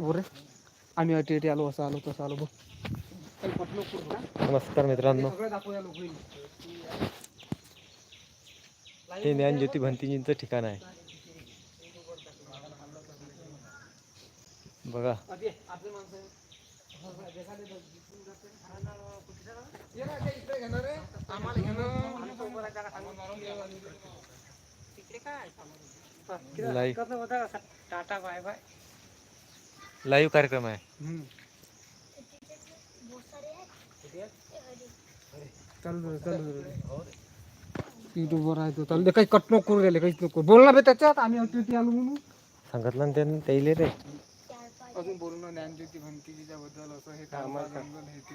भोरे आम्ही अटी अटी आलो असं आलो तसं आलो बघ नमस्कार मित्रांनो. हे ज्ञानज्योती भंतीजींचं ठिकाण आहे. बघा. आपले हा? Tata bye bye. लाईव्ह कार्यक्रम आहे. चालू चालू युट्यूबवर आहे तो चालू दे काही कट नको करू गेले काहीच नको बोल ना बे त्याच्यात आम्ही आलो म्हणून. सांगितलं ना त्यांनी त्याईले रे. अजून बोलू ना ज्ञानज्योती भंतीजीच्या बद्दल असं हे कामा जंगल हे ते.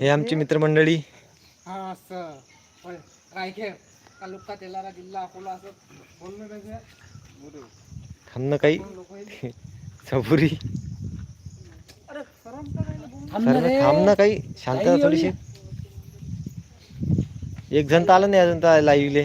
हे आमची मित्रमंडळी. हा असं. होय. रायखेड तालुका तेलारा जिल्हा अकोला असं बोलणं त्याच्या थांबणं काही सबुरी. सर्व थांबणं काही. शांतता थोडीशी. एक जण तर आलं नाही अजून तर लाईव्हले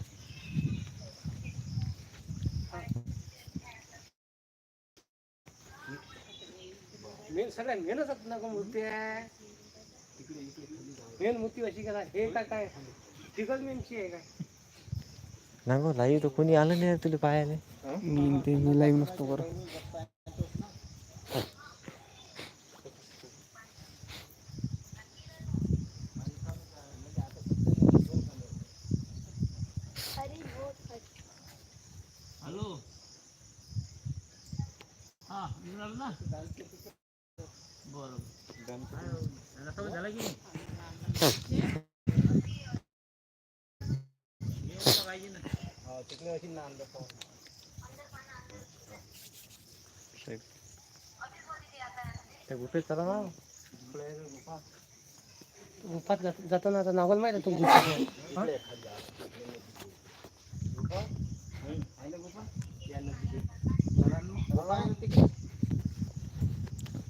मेन सगळ्या मेनच नको मूर्ती आहे. मेन मूर्ती अशी का हे काय काय? तिकड मेनची आहे काय ना गो लाईव्ह तर कोणी आलं नाही तुला पाहायला. मी ते मी लाईव्ह नसतो करत. त्या गुफेत चला ना गुफात जात- जाताना आता नावल माहिती आहे तुमची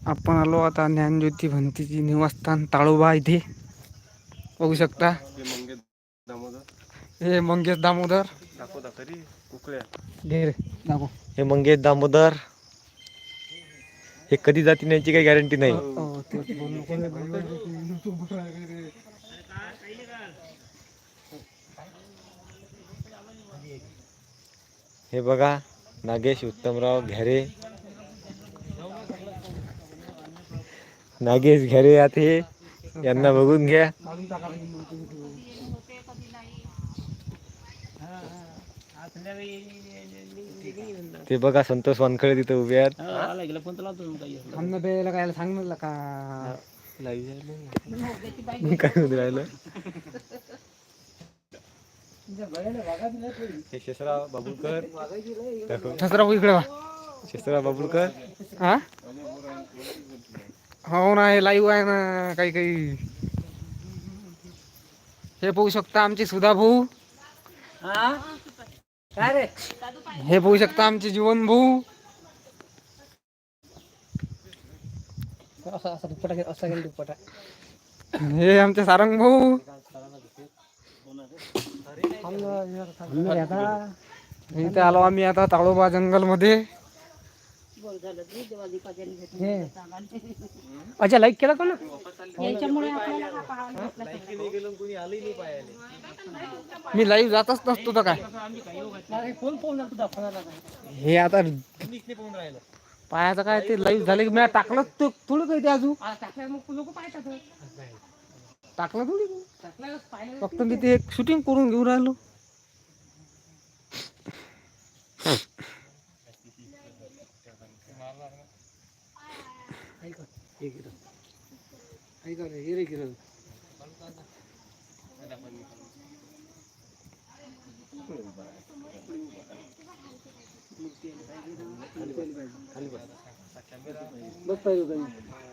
आपण आलो आता ज्ञानज्योती भंतीची निवासस्थान ताळोबा इथे. बघू शकता. हे मंगेश दामोदर. घे रे दाखव. हे मंगेश दामोदर. हे कधी जातील याची काही गॅरंटी नाही. हो, बोलू नको रे, रे. हे बघा नागेश उत्तमराव घ्यारे. नागेश घ्यारे आत हे यांना बघून घ्या. ते बघा संतोष वानखळे तिथे उभे आहेत. सांग ना का? काय राहिलं? शेषराव बाबुलकर. ठसराव इकडे बाबुलकर हा? हो ना हे लाईव्ह आहे ना काही काही. हे पाहू शकता आमचे सुधा भाऊ. हे? पाहू शकता आमचे जीवन भाऊ. हे आमचे सारंग भाऊ. इथे आलो आम्ही आता ताळोबा जंगलमध्ये अच्छा लाईक केला का ना? मी लाईव्ह जातच नसतो तर काय? हे आता पायाचं काय ते लाईव्ह झाले की मी टाकलं तो थोडं काही ते अजून. टाकलं थोडी. फक्त मी ते शूटिंग करून घेऊन राहिलो ऐका हे किरण. ऐका रे हे रे बस पाहिजे होता.